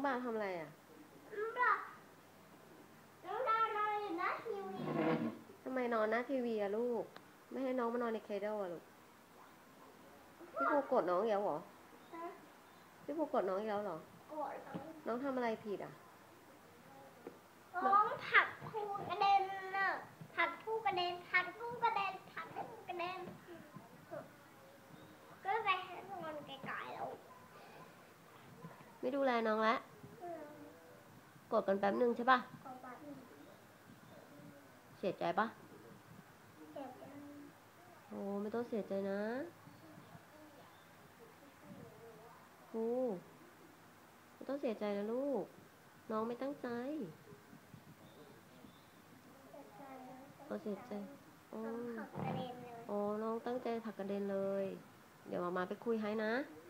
องบาทำอะไรอะน้องดาน้องดานอนอยู่หน้าทีวีทำไมนอนหน้าทีวีอะลูก ไม่ให้น้องมานอนในเคเดลอะลูก พี่ภูกดน้องแล้วเหรอ พี่ภูกดน้องอีกแล้วเหรอ โกรธน้องทำอะไรผิดอะ น้องผักผู้กระเด็นน่ะผักผู้กระเด็นผักผู้กระเด็นผักผู้กระเด็นก็ไปให้นอนไกลๆแล้ว ไม่ดูแลน้องแล้ว กดกันแป๊บนึงใช่ปะขอบัตรเสียใจปะเจ็บจังโอ้ไม่ต้องเสียใจนะโอ้ไม่ต้องเสียใจนะลูก น้องไม่ตั้งใจเจ็บใจนะเอาเสียใจโอ้น้องผลักกระเด็นเลยโอ้น้องตั้งใจผลักกระเด็นเลย เดี๋ยวมามาไปคุยให้นะอ